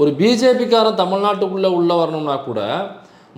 ஒரு பிஜேபிக்காரன் தமிழ்நாட்டுக்குள்ளே உள்ளே வரணும்னா கூட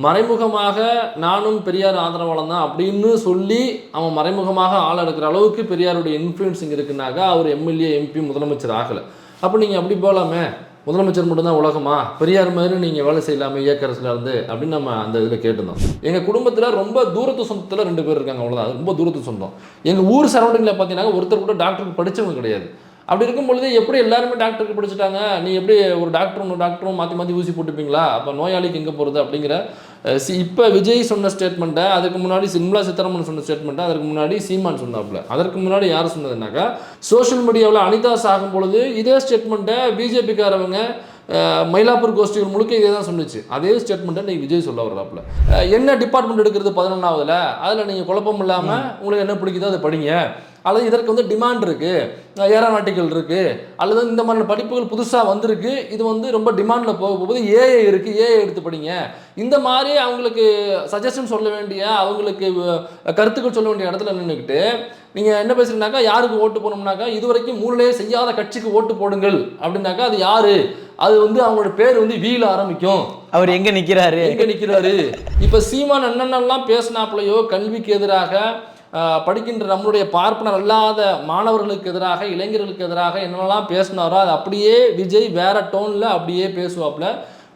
மறைமுகமாக நானும் பெரியார் ஆதரவாளன் தான் அப்படின்னு சொல்லி அவன் மறைமுகமாக ஆள் எடுக்கிற அளவுக்கு பெரியாருடைய இன்ஃப்ளூயன்சிங் இருக்குனாக்கா அவர் எம்எல்ஏ எம்பி முதலமைச்சர் ஆகலை. அப்போ நீங்கள் அப்படி போகலாமே முதலமைச்சர் மட்டும்தான் உலகமா? பெரியார் மாதிரி நீங்கள் வேலை செய்யலாமே இயக்கரசில் இருந்து அப்படின்னு நம்ம அந்த இதில் கேட்டிருந்தோம். எங்கள் குடும்பத்தில் ரொம்ப தூரத்து சொந்தத்தில் ரெண்டு பேர் இருக்காங்க அவ்வளோதான் ரொம்ப தூரத்து சொந்தம். எங்கள் ஊர் சரௌண்டிங்கில் பார்த்தீங்கன்னா ஒருத்தர் கூட டாக்டருக்கு படித்தவங்க கிடையாது. அப்படி இருக்கும் பொழுது எப்படி எல்லாருமே டாக்டருக்கு படிச்சுட்டாங்க? நீ எப்படி ஒரு டாக்டரும் இன்னொரு டாக்டரும் மாற்றி மாற்றி ஊசி போட்டுப்பீங்களா? அப்போ நோயாளிக்கு எங்கே போகிறது அப்படிங்கிற சி இப்போ விஜய் சொன்ன ஸ்டேட்மெண்ட்டை அதுக்கு முன்னாடி சிம்லா சித்தரமன் சொன்ன ஸ்டேட்மெண்ட்டை அதுக்கு முன்னாடி சீமான் சொன்னாப்புல. அதற்கு முன்னாடி யார் சொன்னதுனாக்கா சோஷியல் மீடியாவில் அனிதா சாகும் பொழுது இதே ஸ்டேட்மெண்ட்டை பிஜேபிக்காரவங்க மயிலாப்பூர் கோஷ்டிகள் முழுக்க இதே தான் சொன்னுச்சு. அதே ஸ்டேட்மெண்ட்டை நீ விஜய் சொல்ல வர்றாப்புல. என்ன டிபார்ட்மெண்ட் எடுக்கிறது பதினொன்றாவதுல அதில் நீங்கள் குழப்பம் இல்லாமல் உங்களுக்கு என்ன பிடிக்குதோ அதை படிங்க. அல்லது இதற்கு வந்து டிமாண்ட் இருக்குது ஏரோநாட்டிக்கல் இருக்குது அல்லது இந்த மாதிரியான படிப்புகள் புதுசாக வந்திருக்கு. இது வந்து ரொம்ப டிமாண்டில் போக போகுது. ஏஐ இருக்குது ஏஐ எடுத்து படிங்க. இந்த மாதிரி அவங்களுக்கு சஜஷன் சொல்ல வேண்டிய அவங்களுக்கு கருத்துக்கள் சொல்ல வேண்டிய இடத்துல நின்றுக்கிட்டு நீங்கள் என்ன பேசுறீங்கனாக்கா யாருக்கு ஓட்டு போடணும்னாக்கா இது வரைக்கும் மூலையே செய்யாத கட்சிக்கு ஓட்டு போடுங்கள். அப்படின்னாக்கா அது யாரு? அது வந்து அவங்களோட பேர் வந்து வீல ஆரம்பிக்கும். அவர் எங்க நிக்கிறாரு? எங்க நிக்கிறாரு? இப்ப சீமான் என்னென்னலாம் பேசினாப்புலையோ கல்விக்கு எதிராக படிக்கின்ற நம்மளுடைய பார்ப்பனர் அல்லாத மாணவர்களுக்கு எதிராக இளைஞர்களுக்கு எதிராக என்னென்னலாம் பேசினாரோ அது அப்படியே விஜய் வேற டோன்ல அப்படியே பேசுவாப்புல.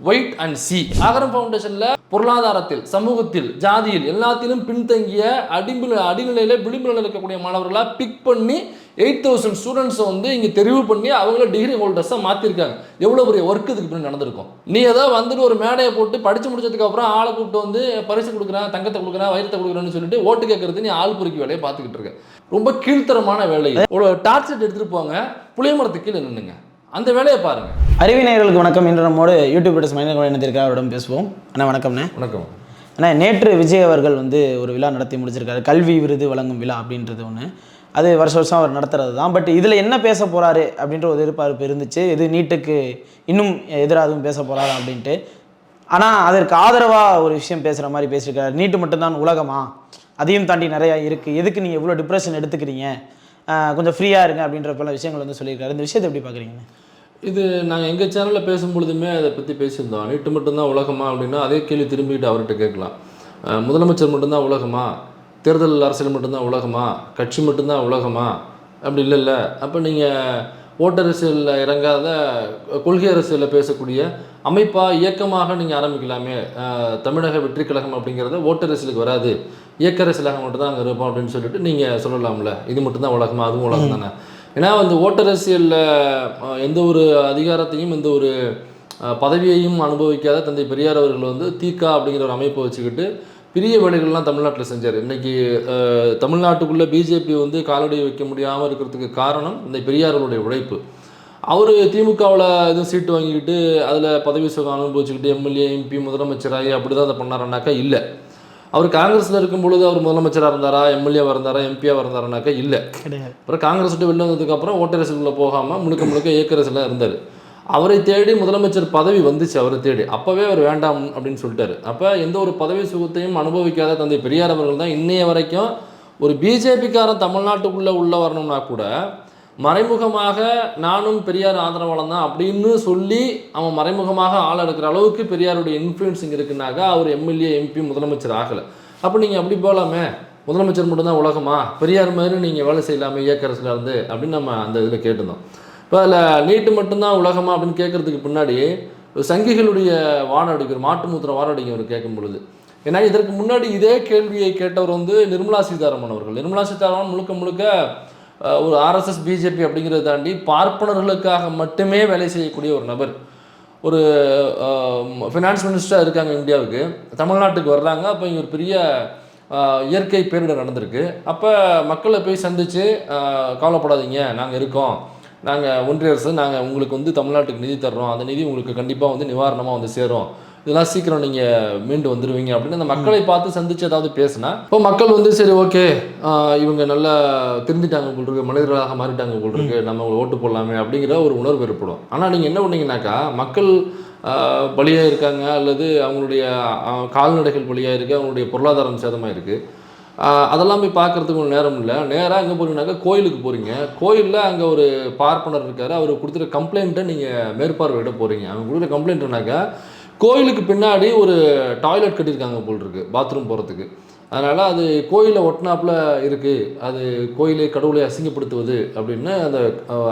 ஒயிட் அண்ட் சி ஆகரம் ஃபவுண்டேஷன்ல பொருளாதாரத்தில் சமூகத்தில் ஜாதியில் எல்லாத்திலும் பின்தங்கிய அடிம்பில் அடிநிலையில் விளிம்பு நிலையில் இருக்கக்கூடிய மாணவர்களாக பிக் பண்ணி எயிட் தௌசண்ட் ஸ்டூடெண்ட்ஸை வந்து இங்கே தெரிவு பண்ணி அவங்கள டிகிரி ஹோல்டர்ஸாக மாற்றிருக்காங்க எவ்வளோ பெரிய ஒர்க் இதுக்கு பின்னாடி நடந்திருக்கும்? நீ ஏதோ வந்துட்டு ஒரு மேடையை போட்டு படித்து முடிச்சதுக்கப்புறம் ஆளை கூப்பிட்டு வந்து பரிசு கொடுக்குறேன் தங்கத்தை கொடுக்குறேன் வயிறத்தை கொடுக்குறேன்னு சொல்லிட்டு ஓட்டு கேட்கறது நீ ஆள் பொறுக்கி வேலையை பார்த்துக்கிட்டு இருக்க. ரொம்ப கீழ்த்தரமான வேலை ஒரு டார்ச்சர் எடுத்துகிட்டு போங்க. புளிய மரத்துக்கு கீழே நின்றுங்க அந்த வேலையை பாருங்கள் பாருங்க அறிவிநேயர்களுக்கு வணக்கம். இன்று நம்மோடு யூடியூப் பேட்டஸ் மைனர் இணைந்திருக்கார் அவரிடம் பேசுவோம். அண்ணா வணக்கம்ண்ணே. வணக்கம். அண்ணா நேற்று விஜய் அவர்கள் வந்து ஒரு விழா நடத்தி முடிச்சிருக்காரு. கல்வி விருது வழங்கும் விழா அப்படின்றது ஒன்று அது வருஷ வருஷம் அவர் நடத்துறது தான். பட் இதில் என்ன பேச போகிறாரு அப்படின்ற ஒரு எதிர்பார்ப்பு இருந்துச்சு. இது நீட்டுக்கு இன்னும் எதிராக எதுவும் பேச போகிறாரு அப்படின்ட்டு. ஆனால் அதற்கு ஆதரவாக ஒரு விஷயம் பேசுகிற மாதிரி பேசியிருக்காரு. நீட்டு மட்டும்தான் உலகமா? அதையும் தாண்டி நிறையா இருக்குது எதுக்கு நீங்கள் இவ்வளோ டிப்ரெஷன் எடுத்துக்கிறீங்க? கொஞ்சம் ஃப்ரீயாக இருங்க அப்படின்ற பல விஷயங்கள் வந்து சொல்லியிருக்காரு. இந்த விஷயத்தை எப்படி பார்க்குறீங்க இது நாங்கள் எங்கள் சேனலில் பேசும்பொழுதுமே அதை பற்றி பேசியிருந்தோம். நீட்டு மட்டும்தான் உலகமா அப்படின்னா அதே கேள்வி திரும்பிக்கிட்டு அவர்கிட்ட கேட்கலாம். முதலமைச்சர் மட்டும்தான் உலகமா? தேர்தல் அரசியல் மட்டும்தான் உலகமா? கட்சி மட்டும்தான் உலகமா? அப்படி இல்லைல்ல அப்போ நீங்கள் ஓட்டரசியலில் இறங்காத கொள்கை அரசியலில் பேசக்கூடிய அமைப்பாக இயக்கமாக நீங்கள் ஆரம்பிக்கலாமே. தமிழக வெற்றி கழகம் அப்படிங்கிறத ஓட்டரசியலுக்கு வராது. இயக்க அரசியலாக மட்டும்தான் அங்கே இருப்போம் அப்படின்னு சொல்லிட்டு நீங்கள் சொல்லலாம்ல. இது மட்டும்தான் உலகமா? அதுவும் உலகம் தானே ஏன்னா வந்து ஓட்டரசியலில் எந்த ஒரு அதிகாரத்தையும் எந்த ஒரு பதவியையும் அனுபவிக்காத தந்தை பெரியார் அவர்கள் வந்து தீகா அப்படிங்கிற ஒரு அமைப்பை வச்சுக்கிட்டு பெரிய வேலைகள்லாம் தமிழ்நாட்டில் செஞ்சார். இன்றைக்கி தமிழ்நாட்டுக்குள்ளே பிஜேபி வந்து காலடி வைக்க முடியாமல் இருக்கிறதுக்கு காரணம் இந்த பெரியார்களுடைய உழைப்பு. அவர் திமுகவில் எதுவும் சீட்டு வாங்கிக்கிட்டு அதில் பதவி சுகம் அனுபவிச்சுக்கிட்டு எம்எல்ஏ எம்பி முதலமைச்சராகி அப்படி தான் அதை பண்ணாருன்னாக்கா இல்லை. அவர் காங்கிரஸில் இருக்கும் பொழுது அவர் முதலமைச்சராக இருந்தாரா எம்எல்ஏவாக இருந்தாரா எம்பியாக இருந்தாரானாக்கா இல்லை. கிடையாது. அப்புறம் காங்கிரஸ் விட்டு வெளில வந்ததுக்கப்புறம் ஓட்டரசுக்குள்ளே போகாமல் முழுக்க முழுக்க இயக்கரசில் இருந்தார். அவரை தேடி முதலமைச்சர் பதவி வந்துச்சு அவரை தேடி. அப்போவே அவர் வேண்டாம் அப்படின்னு சொல்லிட்டாரு. அப்போ எந்த ஒரு பதவி சுகத்தையும் அனுபவிக்காத தந்தை பெரியார் அவர்கள் தான் இன்னைய வரைக்கும் ஒரு பிஜேபிக்காரன் தமிழ்நாட்டுக்குள்ளே உள்ள வரணும்னா கூட மறைமுகமாக நானும் பெரியார் ஆதரவாளன் தான் அப்படின்னு சொல்லி அவன் மறைமுகமாக ஆள் எடுக்கிற அளவுக்கு பெரியாருடைய இன்ஃப்ளூயன்சிங் இருக்குனாக்கா அவர் எம்எல்ஏ எம்பி முதலமைச்சர் ஆகலை. அப்போ நீங்கள் அப்படி போகலாமே முதலமைச்சர் மட்டும்தான் உலகமா? பெரியார் மாதிரி நீங்கள் வேலை செய்யலாமே இயக்க அரசில் இருந்து அப்படின்னு நம்ம அந்த இதில் கேட்டிருந்தோம். இப்போ அதில் நீட்டு மட்டும்தான் உலகமா அப்படின்னு கேட்கறதுக்கு பின்னாடி சங்கிகளுடைய வானடிக்கிற மாட்டு மூத்திர வானடிக்கிறவர் கேட்கும் பொழுது. ஏன்னா இதற்கு முன்னாடி இதே கேள்வியை கேட்டவர் வந்து நிர்மலா சீதாராமன் அவர்கள். நிர்மலா சீதாராமன் முழுக்க முழுக்க ஒரு ஆர்எஸ்எஸ் பிஜேபி அப்படிங்கிறத தாண்டி பார்ப்பனர்களுக்காக மட்டுமே வேலை செய்யக்கூடிய ஒரு நபர். ஒரு ஃபினான்ஸ் மினிஸ்டராக இருக்காங்க இந்தியாவுக்கு. தமிழ்நாட்டுக்கு வர்றாங்க. அப்போ இங்கே ஒரு பெரிய இயற்கை பேரிடர் நடந்திருக்கு. அப்போ மக்களை போய் சந்தித்து கவலைப்படாதீங்க. நாங்கள் இருக்கோம். நாங்கள் ஒன்றிய அரசு நாங்கள் உங்களுக்கு வந்து தமிழ்நாட்டுக்கு நிதி தர்றோம். அந்த நிதி உங்களுக்கு கண்டிப்பாக வந்து நிவாரணமாக வந்து சேரும். இதெல்லாம் சீக்கிரம் நீங்கள் மீண்டு வந்துடுவீங்க அப்படின்னு அந்த மக்களை பார்த்து சந்திச்சு ஏதாவது பேசினா இப்போ மக்கள் வந்து சரி ஓகே. இவங்க நல்லா திருந்திட்டாங்க போல் இருக்கு மனிதர்களாக மாறிட்டாங்க போல் இருக்கு நம்ம ஓட்டு போடலாமே அப்படிங்கிற ஒரு உணர்வு ஏற்படும். ஆனால் நீங்கள் என்ன பண்ணீங்கன்னாக்கா மக்கள் பலியாக இருக்காங்க அல்லது அவங்களுடைய கால்நடைகள் பலியாக இருக்குது அவங்களுடைய பொருளாதாரம் சேதமாக இருக்குது அதெல்லாம் போய் பார்க்குறதுக்கு ஒரு நேரம் இல்லை. நேராக அங்கே போறீங்கன்னாக்கா கோயிலுக்கு போகிறீங்க கோயிலில் அங்கே ஒரு பார்ப்பனர் இருக்கார். அவர் கொடுத்துற கம்ப்ளைண்ட்டை நீங்கள் மேற்பார்வையிட போகிறீங்க அவங்க கொடுக்குற கம்ப்ளைண்ட்னாக்கா கோயிலுக்கு பின்னாடி ஒரு டாய்லெட் கட்டியிருக்காங்க போல் இருக்கு பாத்ரூம் போகிறதுக்கு அதனால் அது கோயிலை ஒட்டினாப்புல இருக்குது அது கோயிலை கடவுளை அசிங்கப்படுத்துவது அப்படின்னு அந்த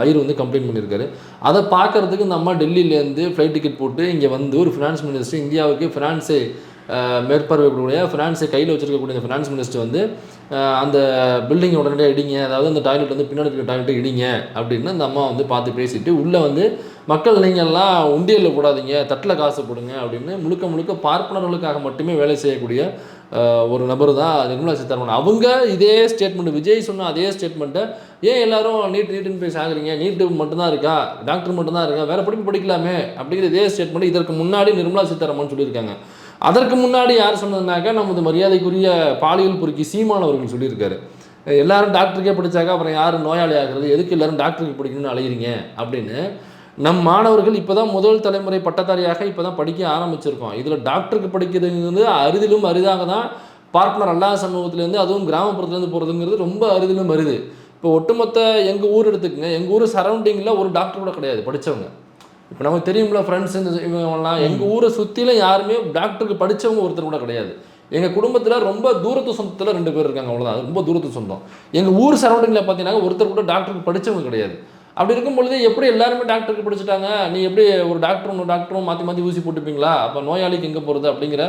ஐயர் வந்து கம்ப்ளைண்ட் பண்ணியிருக்காரு. அதை பார்க்கறதுக்கு இந்த அம்மா டெல்லியிலேருந்து ஃப்ளைட் டிக்கெட் போட்டு இங்கே வந்து ஒரு ஃபினான்ஸ் மினிஸ்டர் இந்தியாவுக்கு ஃபினான்ஸை மேற்பார்வையிடக்கூடிய ஃபினான்ஸை கையில் வச்சிருக்கக்கூடிய ஃபினான்ஸ் மினிஸ்டர் வந்து அந்த பில்டிங்கை உடனடியாக இடிங்க. அதாவது அந்த டாய்லெட் வந்து பின்னாடி இருக்க டாய்லெட் இடிங்க அப்படின்னு அந்த அம்மா வந்து பார்த்து பேசிட்டு உள்ளே வந்து மக்கள் நீங்கள்லாம் உண்டியலில் போடாதீங்க தட்டில் காசு போடுங்க அப்படின்னு முழுக்க முழுக்க பார்ப்பனர்களுக்காக மட்டுமே வேலை செய்யக்கூடிய ஒரு நபர் தான் நிர்மலா சீதாராமன். அவங்க இதே ஸ்டேட்மெண்ட் விஜய் சொன்ன அதே ஸ்டேட்மெண்ட்டை ஏன் எல்லாரும் நீட் நீட்டுன்னு போய் சாகுறீங்க? நீட்டு மட்டும்தான் இருக்கா? டாக்டர் மட்டும்தான் இருக்கா? வேறு படிப்பு படிக்கலாமே? அப்படிங்கிற இதே ஸ்டேட்மெண்ட் இதற்கு முன்னாடி நிர்மலா சீதாராமன் சொல்லியிருக்காங்க. அதற்கு முன்னாடி யார் சொன்னதுனாக்கா நமது மரியாதைக்குரிய பாலியல் பொறுக்கி சீமான் அவர்கள் சொல்லியிருக்காரு. எல்லாரும் டாக்டருக்கே படிச்சாக்கா அப்புறம் யார் நோயாளி ஆகிறது எதுக்கு எல்லாரும் டாக்டருக்கு படிக்கணும்னு அலையிறீங்க? அப்படின்னு நம் மாணவர்கள் இப்போ தான் முதல் தலைமுறை பட்டதாரியாக இப்போ தான் படிக்க ஆரம்பிச்சிருக்கோம். இதில் டாக்டருக்கு படிக்கிறதுங்கிறது அரிதிலும் அரிதாக தான் பார்ப்பனர் அல்லாத சமூகத்துலேருந்து அதுவும் கிராமப்புறத்துலேருந்து போகிறதுங்கிறது ரொம்ப அரிதிலும் அரிது. இப்போ ஒட்டுமொத்த எங்கள் ஊர் எடுத்துக்கங்க எங்கள் ஊர் சரௌண்டிங்கில் ஒரு டாக்டர் கூட கிடையாது படித்தவங்க இப்போ நமக்கு தெரியும்ல ஃப்ரெண்ட்ஸ் இவங்கெல்லாம் எங்கள் ஊரை சுற்றிலும் யாருமே டாக்டருக்கு படித்தவங்க ஒருத்தர் கூட கிடையாது. எங்கள் குடும்பத்தில் ரொம்ப தூரத்து சொந்தத்தில் ரெண்டு பேர் இருக்காங்க அவ்வளோதான் ரொம்ப தூரத்து சொந்தம். எங்கள் ஊர் சரௌண்டிங்கில் பார்த்தீங்கன்னா ஒருத்தர் கூட டாக்டருக்கு படித்தவங்க கிடையாது. அப்படி இருக்கும் பொழுது எப்படி எல்லாருமே டாக்டருக்கு படிச்சுட்டாங்க? நீ எப்படி ஒரு டாக்டரும் இன்னொரு டாக்டரும் மாற்றி மாற்றி ஊசி போட்டுப்பீங்களா? அப்போ நோயாளிக்கு எங்கே போகிறது அப்படிங்கிற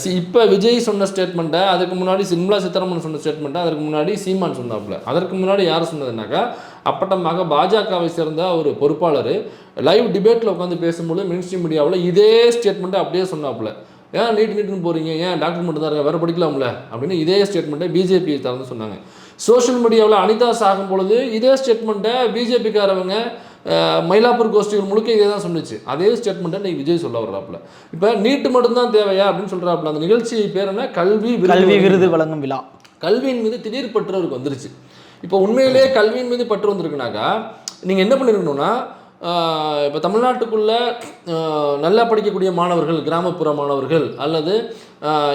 சி இப்போ விஜய் சொன்ன ஸ்டேட்மெண்ட்டை அதுக்கு முன்னாடி சிம்லா சீதாராமன் சொன்ன ஸ்டேட்மெண்ட்டை அதற்கு முன்னாடி சீமான் சொன்னாப்புல. அதற்கு முன்னாடி யார் சொன்னதுனாக்கா அப்பட்டமாக பாஜகவை சேர்ந்த ஒரு பொறுப்பாளர் லைவ் டிபேட்டில் உட்காந்து பேசும்போது மினிஸ்ட்ரி மீடியாவில் இதே ஸ்டேட்மெண்ட்டை அப்படியே சொன்னாப்புல. ஏன் நீட் நீட்னு போகிறீங்க ஏன் டாக்டர் மட்டும் தான் வேறு படிக்கலாம்ல? அப்படின்னு இதே ஸ்டேட்மெண்ட்டை பிஜேபி தரந்து சொன்னாங்க. சோஷியல் மீடியாவில் அனிதா சாகும் பொழுது இதே ஸ்டேட்மெண்ட்டை பிஜேபிக்காரவங்க மயிலாப்பூர் கோஷ்டிகள் முழுக்க இதே தான் சொன்னுச்சு. அதே ஸ்டேட்மெண்ட்டை நீ விஜய் சொல்ல வர்றாப்புல. இப்போ நீட்டு மட்டும்தான் தேவையா? அப்படின்னு சொல்கிறாப்புல அந்த நிகழ்ச்சி பேர் என்ன? கல்வி விருது கல்வி விருது வழங்கும் விழா. கல்வியின் மீது திடீர் பற்று அவருக்கு வந்துருச்சு. இப்போ உண்மையிலேயே கல்வியின் மீது பற்று வந்திருக்குனாக்கா நீங்கள் என்ன பண்ணிருக்கணும்னா இப்போ தமிழ்நாட்டுக்குள்ளே நல்லா படிக்கக்கூடிய மாணவர்கள் கிராமப்புற மாணவர்கள் அல்லது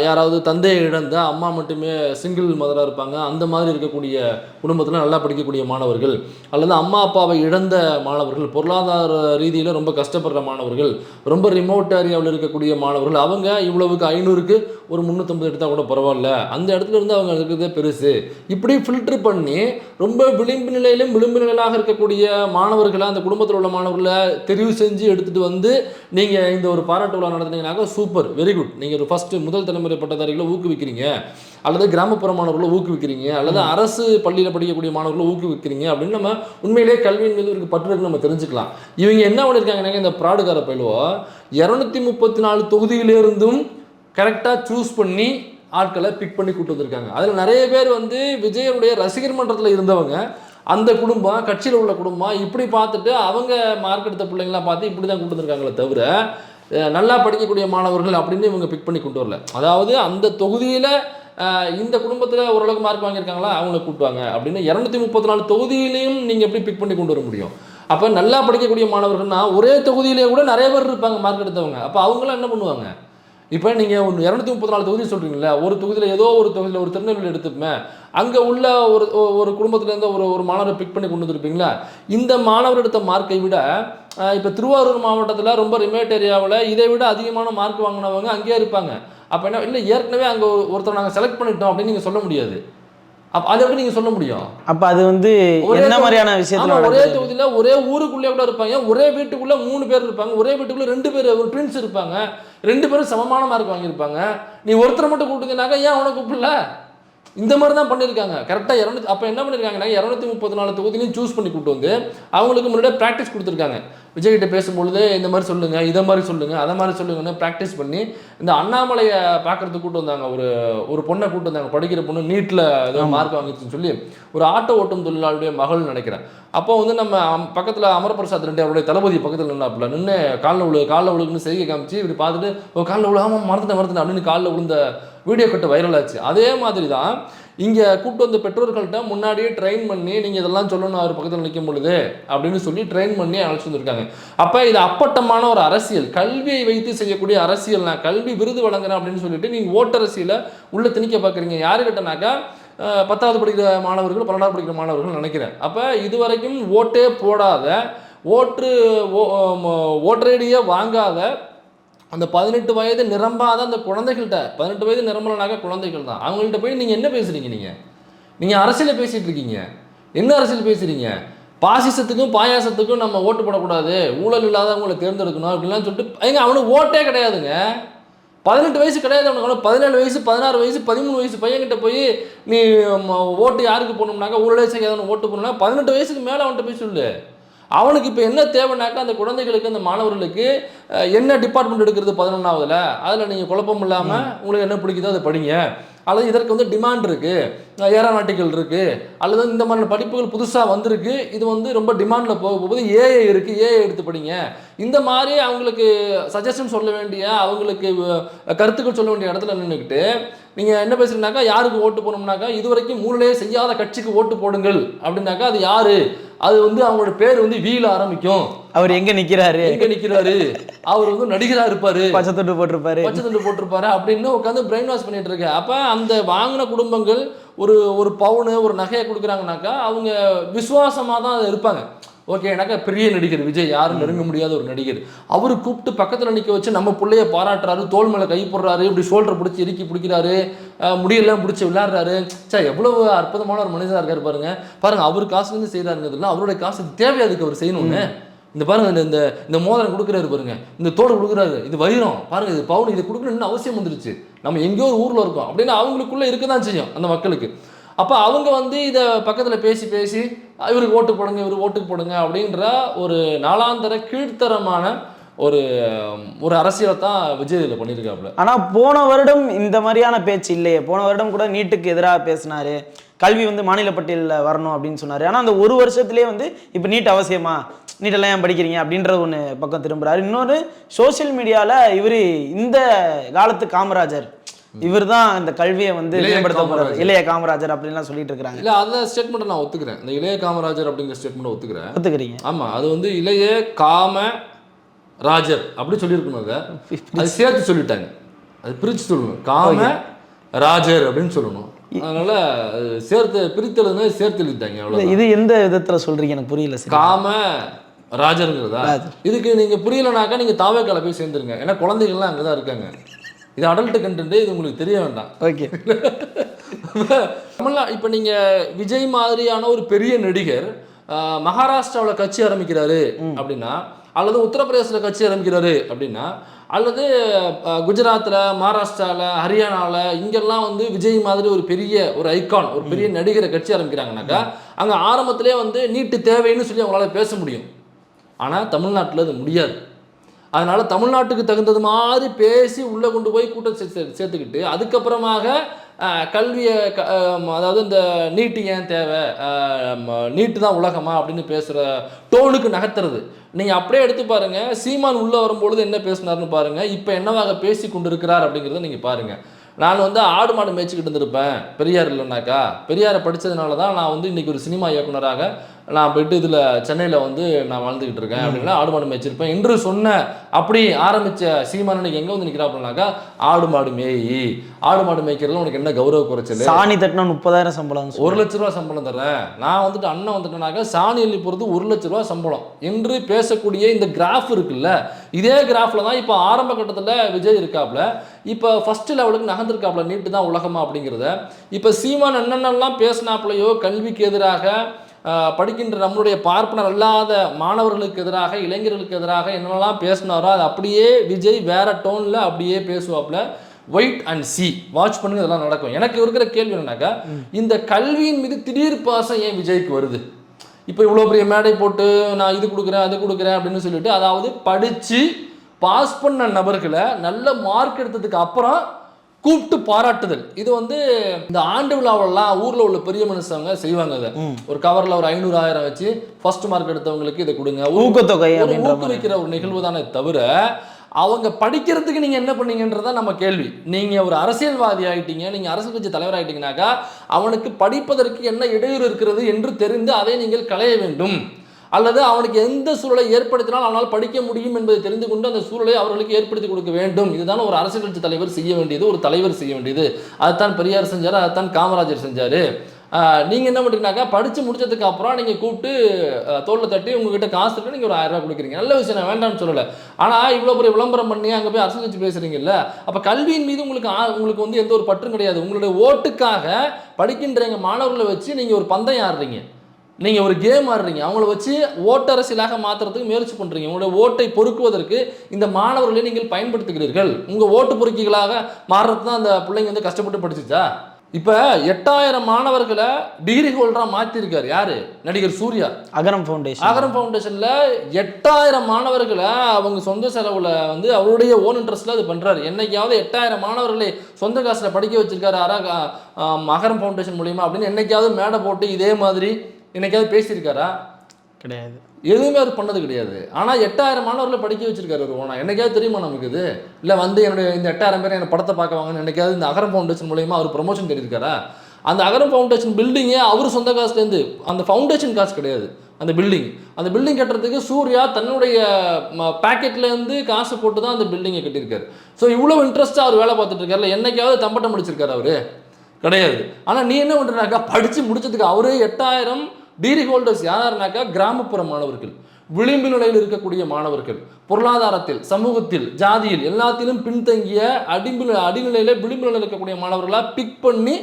யாராவது தந்தையை இழந்த அம்மா மட்டுமே சிங்கிள் மதராக இருப்பாங்க. அந்த மாதிரி இருக்கக்கூடிய குடும்பத்தில் நல்லா படிக்கக்கூடிய மாணவர்கள் அல்லது அம்மா அப்பாவை இழந்த மாணவர்கள் பொருளாதார ரீதியில் ரொம்ப கஷ்டப்படுற மாணவர்கள் ரொம்ப ரிமோட் ஏரியாவில் இருக்கக்கூடிய மாணவர்கள் அவங்க இவ்வளவுக்கு ஐநூறுக்கு ஒரு முந்நூற்றம்பது எடுத்தால் கூட பரவாயில்ல. அந்த இடத்துல இருந்து அவங்க இருக்கிறதே பெருசு. இப்படி ஃபில்டர் பண்ணி ரொம்ப விளிம்பு நிலையிலும் விளிம்பு நிலையிலாக இருக்கக்கூடிய மாணவர்களை அந்த குடும்பத்தில் உள்ள மாணவர்களை தெரிவு செஞ்சு எடுத்துகிட்டு வந்து நீங்கள் இந்த ஒரு பாராட்டு விழா நடத்துனீங்கன்னாக்கா சூப்பர் வெரி குட் நீங்கள் ஒரு ஃபஸ்ட்டு முதல் தலைமுறை பட்டதாரிகளை ஊக்குவிக்கிறீங்க அல்லது கிராமப்புற மாணவர்களை ஊக்குவிக்கிறீங்க அல்லது அரசு பள்ளியில் படிக்கக்கூடிய மாணவர்களை ஊக்குவிக்கிறீங்க அப்படின்னு நம்ம உண்மையிலேயே கல்வியின் மீது ஒரு பற்று நம்ம தெரிஞ்சுக்கலாம். இவங்க என்ன பண்ணியிருக்காங்கன்னாக்க இந்த ப்ராடுகார பயிலுவோ இரநூத்தி முப்பத்தி நாலு தொகுதியிலிருந்தும் கரெக்டாக சூஸ் பண்ணி ஆட்களை பிக் பண்ணி கூட்டு வந்திருக்காங்க. அதில் நிறைய பேர் வந்து விஜயனுடைய ரசிகர் மன்றத்தில் இருந்தவங்க அந்த குடும்பம் கட்சியில் உள்ள குடும்பம் இப்படி பார்த்துட்டு அவங்க மார்க் எடுத்த பிள்ளைங்களாம் பார்த்து இப்படி தான் கூட்டு வந்திருக்காங்களே தவிர நல்லா படிக்கக்கூடிய மாணவர்கள் அப்படின்னு இவங்க பிக் பண்ணி கொண்டு வரல. அதாவது அந்த தொகுதியில் இந்த குடும்பத்தில் ஓரளவுக்கு மார்க் வாங்கியிருக்காங்களா? அவங்கள கூட்டுவாங்க அப்படின்னு இரநூத்தி முப்பத்தி நாலு தொகுதியிலையும் நீங்கள் எப்படி பிக் பண்ணி கொண்டு வர முடியும்? அப்போ நல்லா படிக்கக்கூடிய மாணவர்கள்னா ஒரே தொகுதியிலே கூட நிறைய பேர் இருப்பாங்க மார்க் எடுத்தவங்க. அப்போ அவங்களாம் என்ன பண்ணுவாங்க? இப்போ நீங்கள் ஒன்று இரநூத்தி முப்பத்தி நாலு தொகுதி சொல்கிறீங்களா ஒரு தொகுதியில் ஏதோ ஒரு தொகுதியில் ஒரு திருநெல்வேலி எடுத்துப்போமே அங்கே உள்ள ஒரு ஒரு குடும்பத்துலேருந்து ஒரு ஒரு மாணவரை பிக் பண்ணி கொண்டு வந்துருப்பீங்களா? இந்த மாணவர் எடுத்த மார்க்கை விட இப்போ திருவாரூர் மாவட்டத்தில் ரொம்ப ரிமோட் ஏரியாவில் இதை விட அதிகமான மார்க் வாங்கினவங்க அங்கேயே இருப்பாங்க. அப்போ என்ன இல்லை ஏற்கனவே அங்கே ஒருத்தர் நாங்கள் செலக்ட் பண்ணிட்டோம் அப்படின்னு நீங்கள் சொல்ல முடியாது. அப்போ அதை எப்படி நீங்கள் சொல்ல முடியும்? அப்ப அது வந்து என்ன மாதிரியான விஷயத்துல ஒரே? தொகுதியில ஒரே ஊருக்குள்ளே கூட இருப்பாங்க. ஒரே வீட்டுக்குள்ள மூணு பேர் இருப்பாங்க. ஒரே வீட்டுக்குள்ள ரெண்டு பேர் ஒரு ட்வின்ஸ் இருப்பாங்க. ரெண்டு பேரும் சமமான மார்க் வாங்கியிருப்பாங்க. நீ ஒருத்தரை மட்டும் கூப்பிட்டுனாக்கா ஏன் அவனை கூப்பிடல? இந்த மாதிரி தான் பண்ணியிருக்காங்க. கரெக்டாக இரநூத்தி அப்போ என்ன பண்ணியிருக்காங்கன்னா இரநூத்தி முப்பத்தி நாலு தொகுதியிலையும் சூஸ் பண்ணி கூட்டு வந்து அவங்களுக்கு முன்னாடியே ப்ராக்டிஸ் கொடுத்துருக்காங்க. விஜய்கிட்ட பேசும்பொழுது இந்த மாதிரி சொல்லுங்க இதை மாதிரி சொல்லுங்க அதை மாதிரி சொல்லுங்கன்னு ப்ராக்டிஸ் பண்ணி இந்த அண்ணாமலையை பார்க்கறதுக்கு கூட்டு வந்தாங்க. ஒரு ஒரு பொண்ணை கூட்டு வந்தாங்க. படிக்கிற பொண்ணு நீட்டில் ஏதோ மார்க் வாங்கிச்சுன்னு சொல்லி ஒரு ஆட்டோ ஓட்டும் தொழிலாளருடைய மகள் நினைக்கிறேன். அப்போ வந்து நம்ம பக்கத்துல அமரபிரசாத் ரெட்டி அவருடைய தளபதி பக்கத்தில் நின்னாப்புல நின்று காலில் விழு காலில் விழுகுன்னு செய்கை காமிச்சு இப்படி பார்த்துட்டு ஓ காலில் விழு ஆமாம் மறந்துட்டேன் மறந்துட்டேன் அப்படின்னு காலில் விழுந்த வீடியோ கட்டு வைரல் ஆச்சு அதே மாதிரி தான் இங்கே கூப்பிட்டு வந்த பெற்றோர்கள்ட்ட முன்னாடியே ட்ரெயின் பண்ணி நீங்கள் இதெல்லாம் சொல்லணும் அவர் பக்கத்தில் நிற்கும் பொழுது அப்படின்னு சொல்லி ட்ரெயின் பண்ணி அழைச்சிட்டு வந்திருக்காங்க. அப்போ இது அப்பட்டமான ஒரு அரசியல். கல்வியை வைத்து செய்யக்கூடிய அரசியல் நான். கல்வி விருது வழங்குறேன் அப்படின்னு சொல்லிட்டு நீங்கள் ஓட்டரசியில் உள்ள திணிக்க பார்க்குறீங்க யாருக்கிட்டனாக்கா பத்தாவது படிக்கிற மாணவர்கள் பன்னெண்டாவது படிக்கிற மாணவர்கள் நினைக்கிறேன். அப்போ இதுவரைக்கும் ஓட்டே போடாத ஓட்டு ஓ- ஓட்டர் வாங்காத அந்த பதினெட்டு வயது நிரம்பாத அந்த குழந்தைகள்கிட்ட பதினெட்டு வயது நிரம்பலனாக குழந்தைகள் தான். அவங்கள்ட்ட போய் நீங்கள் என்ன பேசுகிறீங்க நீங்கள் நீங்கள் அரசியலை பேசிகிட்டு இருக்கீங்க. என்ன அரசியல் பேசுறீங்க? பாசிசத்துக்கும் பாயாசத்துக்கும் நம்ம ஓட்டு போடக்கூடாது. ஊழல் இல்லாதவங்களை தேர்ந்தெடுக்கணும் அப்படின்லாம் சொல்லிட்டு ஏங்க அவனுக்கு ஓட்டே கிடையாதுங்க. பதினெட்டு வயசு கிடையாது அவனுக்கு. அவனுக்கு பதினேழு வயசு பதினாறு வயசு பதிமூணு வயசு பையன்கிட்ட போய் நீ ஓட்டு யாருக்கு போகணும்னாக்கா ஊழலே செய்யாதவனு ஓட்டு போடணும்னா பதினெட்டு வயசுக்கு மேலே அவன்கிட்ட போய் சொல்லு. அவனுக்கு இப்போ என்ன தேவைனாக்கா அந்த குழந்தைகளுக்கு அந்த மாணவர்களுக்கு என்ன டிபார்ட்மெண்ட் எடுக்கிறது பதினொன்றாவதுல அதில் நீங்கள் குழப்பம் இல்லாமல் உங்களுக்கு என்ன பிடிக்குதோ அதை படிங்க. அல்லது இதற்கு வந்து டிமாண்ட் இருக்குது ஏரோநாட்டிக்கல் இருக்குது அல்லது இந்த மாதிரி படிப்புகள் புதுசாக வந்திருக்கு. இது வந்து ரொம்ப டிமாண்டில் போக போகுது. ஏஐ இருக்குது ஏஐ எடுத்து படிங்க. இந்த மாதிரி அவங்களுக்கு சஜஷன் சொல்ல வேண்டிய அவங்களுக்கு கருத்துக்கள் சொல்ல வேண்டிய இடத்துல நின்றுக்கிட்டு நீங்கள் என்ன பேசுறீங்கனாக்கா யாருக்கு ஓட்டு போடணும்னாக்கா இதுவரைக்கும் மூலையே செய்யாத கட்சிக்கு ஓட்டு போடுங்கள். அப்படின்னாக்கா அது யாரு? அது வந்து அவங்களோட பேர் வந்து வீல ஆரம்பிக்கும். அவர் எங்க நிக்கிறாரு? எங்க நிக்கிறாரு? அவர் வந்து நடிகரா இருப்பாரு. பச்சை போட்டிருப்பாரு. பச்சை போட்டிருப்பாரு அப்படின்னு உட்காந்து பிரெயின் வாஷ் பண்ணிட்டு இருக்க அப்ப அந்த வாங்கின குடும்பங்கள் ஒரு ஒரு பவுனு ஒரு நகையை கொடுக்குறாங்கனாக்கா அவங்க விசுவாசமா தான் அது இருப்பாங்க. ஓகே எனக்கா பெரிய நடிகர் விஜய் யாரும் நெருங்க முடியாத ஒரு நடிகர். அவர் கூப்பிட்டு பக்கத்துல நிக்க வச்சு நம்ம பிள்ளைய பாராட்டுறாரு தோல் மேல கை போடுறாரு இப்படி ஷோல்டர் பிடிச்சி இறுக்கி பிடிக்கிறாரு முடியெல்லாம் பிடிச்சி விளையாடுறாரு. சே எவ்வளவு அற்புதமான ஒரு மனிதரா இருக்காரு பாருங்க. பாருங்க அவர் காசுல இருந்து செய்யறாருங்கிறதுல அவருடைய காசு தேவையா அதுக்கு அவர் செய்யணும்னு? இந்த பாருங்க இந்த- இந்த இந்த மோதிரம் கொடுக்குறாரு பாருங்க. இந்த தோடு கொடுக்குறாரு. இது வைரம். பாருங்க இது பவுன் இது கொடுக்கணும்னு அவசியம் வந்துருச்சு. நம்ம எங்கேயோ ஒரு ஊரில் இருக்கோம். அப்படின்னு அவங்களுக்குள்ள இருக்க தான் செய்யும் அந்த மக்களுக்கு. அப்போ அவங்க வந்து இதை பக்கத்தில் பேசி பேசி இவருக்கு ஓட்டு போடுங்க இவருக்கு ஓட்டுக்கு போடுங்க அப்படின்ற ஒரு நாளாந்தர கீழ்த்தரமான ஒரு ஒரு அரசியலை தான் விஜய் இதில் பண்ணியிருக்காப்புல ஆனால் போன வருடம் இந்த மாதிரியான பேச்சு இல்லையே. போன வருடம் கூட நீட்டுக்கு எதிராக பேசினாரு. கல்வி வந்து மாநில பட்டியலில் வரணும் அப்படின்னு சொன்னார். ஆனால் அந்த ஒரு வருஷத்துலேயே வந்து இப்போ நீட் அவசியமா? நீட்டெல்லாம் ஏன் படிக்கிறீங்க அப்படின்ற ஒன்று பக்கம் திரும்புறாரு. இன்னொரு சோஷியல் மீடியால இவர் இந்த காலத்து காமராஜர். இவர் தான் இந்த கல்வியை வந்து மேம்படுத்த போறாரு. இளைய காமராஜர் அப்படின்லாம் சொல்லிட்டு இருக்கிறாங்க. இல்லை அந்த ஸ்டேட்மெண்ட்டை நான் ஒத்துக்கிறேன். இந்த இளைய காமராஜர் அப்படிங்கிற ஸ்டேட்மெண்ட்டை ஒத்துக்கிறேன். ஒத்துக்கிறீங்க. ஆமா அது வந்து இளைய காம ராஜர் அப்படி சொல்லியிருக்கணும் அதை. சேர்த்து சொல்லிட்டாங்க. அது பிரித்து சொல்லணும். காம ராஜர் அப்படின்னு சொல்லணும். அதனால அது சேர்த்து பிரித்தெழுதுனா சேர்த்து எழுதிட்டாங்க அவ்வளோ இது எந்த விதத்துல சொல்றீங்க? எனக்கு புரியல காம ராஜருங்கிறதா ராஜர். இதுக்கு நீங்க புரியலனாக்கா நீங்க தாவேக்கால போய் சேர்ந்துருங்க. ஏன்னா குழந்தைகள்லாம் அங்கே தான் இருக்காங்க. இது அடல்ட் கண்டென்ட் இது உங்களுக்கு தெரிய வேண்டாம். ஓகே. தமிழ்நா இப்போ நீங்கள் விஜய் மாதிரியான ஒரு பெரிய நடிகர் மகாராஷ்டிராவுல கட்சி ஆரம்பிக்கிறாரு அப்படின்னா அல்லது உத்தரப்பிரதேசத்தில் கட்சி ஆரம்பிக்கிறாரு அப்படின்னா அல்லது குஜராத்தில் மகாராஷ்டிராவில் ஹரியானாவில் இங்கெல்லாம் வந்து விஜய் மாதிரி ஒரு பெரிய ஒரு ஐகான் ஒரு பெரிய நடிகரை கட்சி ஆரம்பிக்கிறாங்கனாக்கா அங்கே ஆரம்பத்திலே வந்து நீட்டு தேவைன்னு சொல்லி அவங்களால பேச முடியும். ஆனால் தமிழ்நாட்டில் அது முடியாது. அதனால் தமிழ்நாட்டுக்கு தகுந்தது மாதிரி பேசி உள்ளே கொண்டு போய் கூட்டம் சே- சேர்த்துக்கிட்டு அதுக்கப்புறமாக கல்வியை க- அதாவது இந்த நீட்டு ஏன் தேவை? நீட்டு தான் உலகமா அப்படின்னு பேசுகிற டோனுக்கு நகர்த்துறது. நீங்கள் அப்படியே எடுத்து பாருங்கள் சீமான் உள்ளே வரும்பொழுது என்ன பேசினார்னு பாருங்கள் இப்போ என்னவாக பேசி கொண்டிருக்கிறார் அப்படிங்கிறத நீங்கள் பாருங்கள் நான் வந்து ஆடு மாடு மேய்ச்சிக்கிட்டு இருந்திருப்பேன் பெரியார் இல்லைனாக்கா பெரியாரை படித்ததுனால தான் நான் வந்து இன்றைக்கி ஒரு சினிமா இயக்குனராக நான் போயிட்டு இதில் சென்னையில் வந்து நான் வாழ்ந்துக்கிட்டு இருக்கேன் அப்படின்னா ஆடு மாடு மேய்ச்சிருப்பேன். என்று சொன்ன அப்படி ஆரம்பித்த சீமான் இன்னைக்கு எங்கே வந்து நிற்கிறாப்புனாக்கா ஆடு மாடு மேயி ஆடு மாடு மேய்க்கிறதுல உனக்கு என்ன கௌரவ குறைச்சல்? சாணி தட்டினா முப்பதாயிரம் சம்பளம் ஒரு லட்ச ரூபா சம்பளம் தரேன் நான் வந்துட்டு அண்ணன் வந்துட்டேனாக்கா சாணி அள்ளி போகிறது ஒரு லட்ச ரூபா சம்பளம். என்று பேசக்கூடிய இந்த கிராஃப் இருக்குல்ல இதே கிராஃபில் தான் இப்போ ஆரம்ப கட்டத்தில் விஜய் இருக்காப்புல. இப்போ ஃபர்ஸ்ட் லெவலுக்கு நகர்ந்திருக்காப்புல நீட்டு தான் உலகமா அப்படிங்கிறத. இப்போ சீமான் என்னென்னலாம் பேசினாப்புலையோ கல்விக்கு எதிராக படிக்கின்ற நம்மளுடைய பார்ப்பனர் அல்லாத மாணவர்களுக்கு எதிராக இளைஞர்களுக்கு எதிராக என்னென்னலாம் பேசினாரோ அது அப்படியே விஜய் வேற டோனில் அப்படியே பேசுவாப்புல. வெயிட் அண்ட் சி வாட்ச் பண்ணுங்க இதெல்லாம் நடக்கும். எனக்கு இருக்கிற கேள்வி என்னன்னாக்கா இந்த கல்வியின் மீது திடீர் பாசம் ஏன் விஜய்க்கு வருது? இப்போ இவ்வளோ பெரிய மேடை போட்டு நான் இது கொடுக்குறேன் அது கொடுக்குறேன் அப்படின்னு சொல்லிட்டு அதாவது படித்து பாஸ் பண்ண நபர்களை நல்ல மார்க் எடுத்ததுக்கு அப்புறம் கூப்பிட்டு பாராட்டுதல். இது வந்து இந்த ஆண்டு விழாவெல்லாம் ஊர்ல உள்ள பெரிய மனுஷங்க செய்வாங்க அதை ஒரு கவர்ல ஒரு ஐநூறு ஆயிரம் வச்சு ஃபர்ஸ்ட் மார்க் எடுத்தவங்களுக்கு இதை கொடுங்க. ஊக்கத்தொகை ஊக்குவிக்கிற ஒரு நிகழ்வு தானே தவிர அவங்க படிக்கிறதுக்கு நீங்கள் என்ன பண்ணீங்கன்றதா நம்ம கேள்வி. நீங்கள் ஒரு அரசியல்வாதி ஆகிட்டீங்க நீங்கள் அரசியல் கட்சி தலைவர் ஆகிட்டீங்கனாக்கா அவனுக்கு படிப்பதற்கு என்ன இடையூறு இருக்கிறது என்று தெரிந்து அதை நீங்கள் களைய வேண்டும். அல்லது அவனுக்கு எந்த சூழலை ஏற்படுத்தினால் அவனால் படிக்க முடியும் என்பதை தெரிந்து கொண்டு அந்த சூழலை அவர்களுக்கு ஏற்படுத்தி கொடுக்க வேண்டும். இதுதான் ஒரு அரசியல் கட்சி தலைவர் செய்ய வேண்டியது ஒரு தலைவர் செய்ய வேண்டியது. அதுதான் பெரியார் செஞ்சார் அதுதான் காமராஜர் செஞ்சார். நீங்கள் என்ன பண்ணுறீங்கனாக்கா படித்து முடிச்சதுக்கு அப்புறம் நீங்கள் கூப்பிட்டு தோளில் தட்டி உங்ககிட்ட காசு இருக்கு நீங்கள் ஒரு ஆயிரம் கொடுக்குறீங்க. நல்ல விஷயம் நான் வேண்டாம்னு சொல்லலை. ஆனால் இவ்வளோ பெரிய விளம்பரம் பண்ணி அங்கே போய் அரசியல் கட்சி பேசுகிறீங்கல்ல அப்போ கல்வியின் மீது உங்களுக்கு உங்களுக்கு வந்து எந்த ஒரு பற்றும் கிடையாது. உங்களுடைய ஓட்டுக்காக படிக்கின்ற எங்கள் மாணவர்களை வச்சு நீங்கள் ஒரு பந்தயம் ஆடுறீங்க. நீங்கள் ஒரு கேம் ஆடுறீங்க. அவங்கள வச்சு ஓட்டரசியலாக மாற்றுறதுக்கு முயற்சி பண்ணுறீங்க உங்களுடைய ஓட்டை பொறுக்குவதற்கு இந்த மாணவர்களை நீங்கள் பயன்படுத்துகிறீர்கள். உங்கள் ஓட்டு பொறுக்கிகளாக மாறுறது தான் அந்த பிள்ளைங்க வந்து கஷ்டப்பட்டு படிச்சுச்சா? இப்போ எட்டாயிரம் மாணவர்களை டிகிரி ஹோல்டராக மாற்றிருக்காரு யாரு? நடிகர் சூர்யா. அகரம் ஃபவுண்டேஷன் ஆகரம் ஃபவுண்டேஷனில் எட்டாயிரம் மாணவர்களை அவங்க சொந்த செலவில் வந்து அவருடைய ஓன் இன்ட்ரெஸ்ட்டில் அது பண்ணுறாரு என்னைக்காவது எட்டாயிரம் மாணவர்களை சொந்த காசில் படிக்க வச்சிருக்காரு. அகரம் ஃபவுண்டேஷன் மூலியமா அப்படின்னு என்னைக்காவது மேடை போட்டு இதே மாதிரி என்னைக்காவது பேசியிருக்காரா? கிடையாது. எதுவுமே அவர் பண்ணது கிடையாது. ஆனால் எட்டாயிரம் மாணவர்களை படிக்க வச்சிருக்காரு ஒரு ஓனா. என்னைக்காவது தெரியுமா நமக்கு இது? இல்லை வந்து என்னுடைய இந்த எட்டாயிரம் பேர் என்ன படத்தை பார்க்க வாங்கன்னு என்னைக்காவது இந்த அகரம் ஃபவுண்டேஷன் மூலியமா அவர் ப்ரொமோஷன் பண்ணியிருக்காரா அந்த அகரம் ஃபவுண்டேஷன் பில்டிங்கே அவர் சொந்த காசுலேருந்து அந்த ஃபவுண்டேஷன் காசு கிடையாது. அந்த பில்டிங் அந்த பில்டிங் கட்டுறதுக்கு சூர்யா தன்னுடைய பேக்கெட்லேருந்து காசு போட்டு தான் அந்த பில்டிங்கை கட்டியிருக்காரு. ஸோ இவ்வளோ இன்ட்ரெஸ்ட்டாக அவர் வேலை பார்த்துட்டு என்னைக்காவது தம்பட்டம் முடிச்சிருக்காரு அவரு? கிடையாது. ஆனால் நீ என்ன பண்ணுறாக்கா படித்து முடிச்சதுக்கு அவரே எட்டாயிரம் டிகிரி ஹோல்டர்ஸ் யாருனாக்கா கிராமப்புற மாணவர்கள் விளிம்பு நிலையில் இருக்கக்கூடிய மாணவர்கள் பொருளாதாரத்தில் சமூகத்தில் ஜாதியில் எல்லாத்திலும் பின்தங்கிய அடிம்பு அடிநிலையில் விளிம்பு நிலையில் இருக்கக்கூடிய மாணவர்களாக பிக் பண்ணி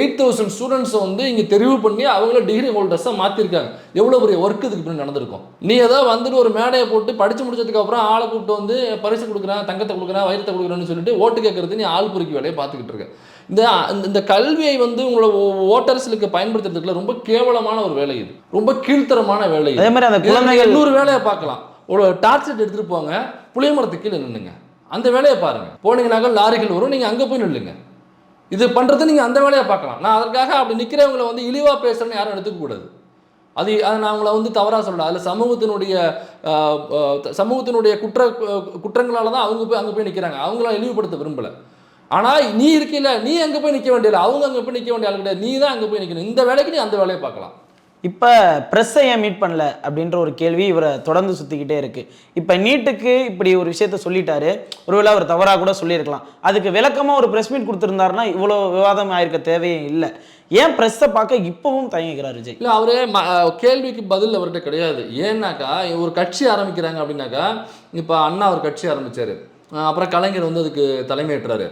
எயிட் தௌசண்ட் ஸ்டூடெண்ட்ஸை வந்து இங்கே தெரிவு பண்ணி அவங்கள டிகிரி ஹோல்டர்ஸாக மாற்றிருக்காங்க எவ்வளோ பெரிய ஒர்க் இதுக்கு பின்னாடி நடந்திருக்கும்? நீ ஏதோ வந்துட்டு ஒரு மேடையை போட்டு படித்து முடிச்சதுக்கப்புறம் ஆளை கூப்பிட்டு வந்து பரிசு கொடுக்குறேன் தங்கத்தை கொடுக்குறேன் வயிறத்தை கொடுக்குறேன்னு சொல்லிட்டு ஓட்டு கேட்கறது நீ ஆள் பொறுக்கி வேலையை பார்த்துக்கிட்டு இருக்க. இந்த இந்த- கல்வியை வந்து உங்களோட ஓட்டர்ஸ்களுக்கு பயன்படுத்துறதுக்குள்ள ரொம்ப கேவலமான ஒரு வேலை இது. ரொம்ப கீழ்த்தரமான வேலை அதே மாதிரி அந்த குழந்தைகள் இன்னொரு வேலையை பார்க்கலாம். ஒரு டார்ச் லைட் எடுத்துட்டு போங்க புளிய மரத்துக்கு கீழே நின்னுங்க அந்த வேலையை பாருங்க. போனீங்கன்னாக்க லாரிகள் வரும் நீங்க அங்க போய் நில்லுங்க. இது பண்றது நீங்க அந்த வேலையை பார்க்கலாம். நான் அதற்காக அப்படி நிக்கிறவங்களை வந்து இழிவா பேசுறேன்னு யாரும் எடுத்துக்க கூடாது. அது அதை நான் உங்களை வந்து தவறாக சொல்லல. அதில் சமூகத்தினுடைய சமூகத்தினுடைய குற்ற குற்றங்களால தான் அவங்க போய் அங்கே போய் நிற்கிறாங்க அவங்கள இழிவுபடுத்த விரும்பலை. ஆனால் நீ இருக்கீல நீ அங்கே போய் நிற்க வேண்டியதில்லை அவங்க அங்கே போய் நிற்க வேண்டிய ஆள் கிடையாது. நீ தான் அங்கே போய் நிற்கணும் இந்த வேலைக்கு நீ அந்த வேலையை பார்க்கலாம். இப்போ ப்ரெஸ்ஸை ஏன் மீட் பண்ணல அப்படின்ற ஒரு கேள்வி இவரை தொடர்ந்து சுற்றிக்கிட்டே இருக்கு. இப்போ நீட்டுக்கு இப்படி ஒரு விஷயத்த சொல்லிட்டாரு. ஒருவேளை அவர் தவறாக கூட சொல்லியிருக்கலாம். அதுக்கு விளக்கமாக ஒரு ப்ரெஸ் மீட் கொடுத்துருந்தாருன்னா இவ்வளோ விவாதம் ஆயிருக்க தேவையே இல்லை. ஏன் ப்ரெஸ்ஸை பார்க்க இப்பவும் தயங்குகிறார் விஜய்? இல்லை அவரே கேள்விக்கு பதில் அவர்கிட்ட கிடையாது. ஏன்னாக்கா ஒரு கட்சி ஆரம்பிக்கிறாங்க அப்படின்னாக்கா இப்போ அண்ணா ஒரு கட்சி ஆரம்பிச்சாரு. அஹ் அப்புறம் கலைஞர் வந்து அதுக்கு தலைமையேற்றாரு.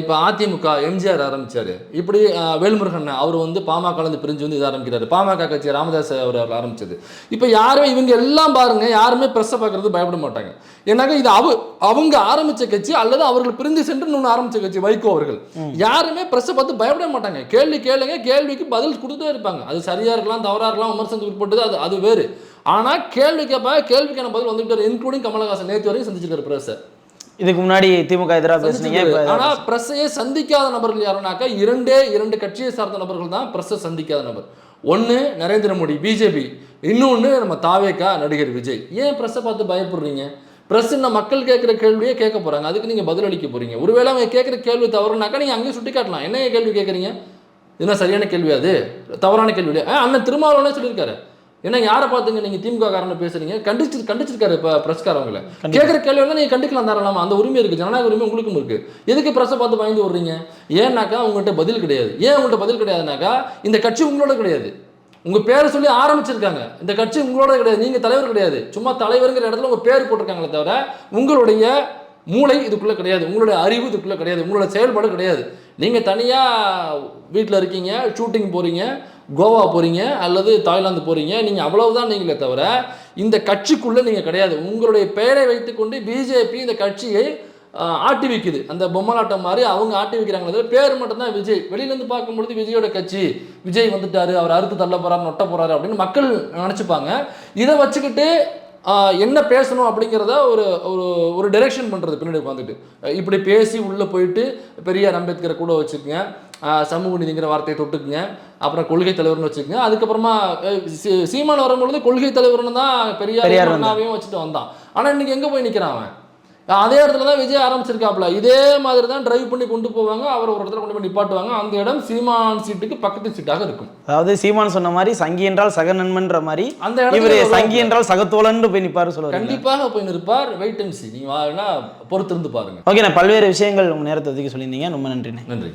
இப்போ அதிமுக எம்ஜிஆர் ஆரம்பிச்சாரு. இப்படி வேல்முருகன் அவர் வந்து பாமக கலந்து பிரிஞ்சு வந்து இது ஆரம்பிக்கிறாரு. பாமக கட்சி ராமதாஸ் அவர் ஆரம்பிச்சது. இப்போ யாருமே இவங்க எல்லாம் பாருங்க யாருமே ப்ரெஸ்ஸை பார்க்கறது பயப்பட மாட்டாங்க. ஏன்னாக்கா இது அவ அவங்க ஆரம்பிச்ச கட்சி அல்லது அவர்கள் பிரிந்து சென்று இன்னொன்று ஆரம்பிச்ச கட்சி வைகோ அவர்கள். யாருமே ப்ரெஸ்ஸை பார்த்து பயப்பட மாட்டாங்க. கேள்வி கேளுங்க கேள்விக்கு பதில் கொடுத்துட்டே இருப்பாங்க. அது சரியா இருக்கலாம் தவறா இருக்கலாம் விமர்சனத்துக்கு உட்பட்டது அது அது வேறு. ஆனா கேள்வி கேட்பாங்க கேள்விக்கான பதில் வந்துட்டு இன்க்ளூடிங் கமலஹாசன். நேற்று வரையும் சந்திச்சிருக்காரு பிரஸ் இதுக்கு முன்னாடி திமுக எதிராக பேசுனீங்க ஆனா பிரஸ்ஸையே சந்திக்காத நபர்கள் யாருனாக்கா இரண்டே இரண்டு கட்சியை சார்ந்த நபர்கள் தான் பிரஸ்ஸை சந்திக்காத நபர். ஒன்னு நரேந்திர மோடி பிஜேபி. இன்னொன்னு நம்ம தாவேக்கா நடிகர் விஜய். ஏன் பிரஸ்ஸை பார்த்து பயப்படுறீங்க? பிரஸ் இந்த மக்கள் கேட்குற கேள்வியே கேட்க போறாங்க. அதுக்கு நீங்க பதிலளிக்க போறீங்க. ஒருவேளை அவங்க கேட்குற கேள்வி தவறுனாக்கா நீங்க அங்கேயும் சுட்டி காட்டலாம். என்ன கேள்வி கேட்குறீங்க? என்ன சரியான கேள்வி அது? தவறான கேள்வி இல்லையா அண்ணன் திருமாவளவனே சொல்லியிருக்காரு. என்ன யாரை பார்த்துங்க நீங்க திமுக காரனை பேசுறீங்க. கண்டிச்சு கண்டிச்சிருக்காரு இப்போ பிரஸ்காரவங்களை கேட்குற கேள்வி வந்து நீங்க கண்டிக்கலாம் தாராளமா. அந்த உரிமை இருக்கு ஜனநாயக உரிமை உங்களுக்கும் இருக்கு. எதுக்கு பிரஸ்ஸை பார்த்து பயந்து விடுறீங்க ஏன்னாக்கா உங்கள்கிட்ட பதில் கிடையாது. ஏன் உங்கள்கிட்ட பதில் கிடையாதுனாக்கா இந்த கட்சி உங்களோட கிடையாது. உங்க பேரை சொல்லி ஆரம்பிச்சிருக்காங்க. இந்த கட்சி உங்களோட கிடையாது நீங்க தலைவர் கிடையாது. சும்மா தலைவருங்கிற இடத்துல உங்க பேர் போட்டிருக்காங்களே தவிர உங்களுடைய மூளை இதுக்குள்ள கிடையாது. உங்களுடைய அறிவு இதுக்குள்ள கிடையாது. உங்களோட செயல்பாடு கிடையாது. நீங்க தனியா வீட்டில் இருக்கீங்க ஷூட்டிங் போறீங்க கோவா போகிறீங்க அல்லது தாய்லாந்து போகிறீங்க நீங்கள் அவ்வளவுதான் நீங்களே தவிர இந்த கட்சிக்குள்ளே நீங்கள் கிடையாது. உங்களுடைய பெயரை வைத்துக்கொண்டு பிஜேபி இந்த கட்சியை ஆட்டி வைக்குது. அந்த பொம்மலாட்டம் மாதிரி அவங்க ஆட்டி வைக்கிறாங்களே பேர் மட்டும்தான் விஜய். வெளியிலேருந்து பார்க்கும்பொழுது விஜயோட கட்சி விஜய் வந்துட்டாரு அவர் அறுத்து தள்ள போகிறார் நொட்ட போகிறாரு அப்படின்னு மக்கள் நினச்சிப்பாங்க. இதை வச்சுக்கிட்டு என்ன பேசணும் அப்படிங்கிறத ஒரு ஒரு ஒரு டைரெக்ஷன் பண்ணுறது பின்னாடி உட்காந்துட்டு இப்படி பேசி உள்ளே போயிட்டு பெரியார் அம்பேத்கரை கூட வச்சுக்கோங்க. சமூக நீதிங்கிற வார்த்தையை தொட்டுக்குங்க. அப்புறம் கொள்கை தலைவர்னு வச்சுக்கோங்க. அதுக்கப்புறமா சீமான் வரும்பொழுது கொள்கை தலைவர்னு தான் பெரியார் வச்சுட்டு வந்தான். ஆனால் இன்னைக்கு எங்கே போய் நிற்கிறான் அவன்? அதே இடத்துல தான் விஜய் ஆரம்பிச்சிருக்காப்ல இதே மாதிரி தான் டிரைவ் பண்ணி கொண்டு போவாங்க. அவர் ஒரு இடத்துல கொண்டு போய் நிப்பாட்டுவாங்க. அந்த இடம் சீமான் சீட்டுக்கு பக்கத்து சீட்டாக இருக்கும். அதாவது சீமான் சொன்ன மாதிரி சங்கி என்றால் சக நண்பன்ற மாதிரி அந்த இவர் சங்கி என்றால் சகத்தோழன்னு போய் நிப்பாரு சொல்லுவாங்க கண்டிப்பாக போய் நிற்பார். வெயிட் அண்ட் சி நீங்க வேணா பொறுத்திருந்து பாருங்க. ஓகே நான் பல்வேறு விஷயங்கள் உங்க நேரத்தை ஒதுக்கி சொல்லியிருந்தீங்க. ரொம்ப நன்றிண்ணே. நன்றி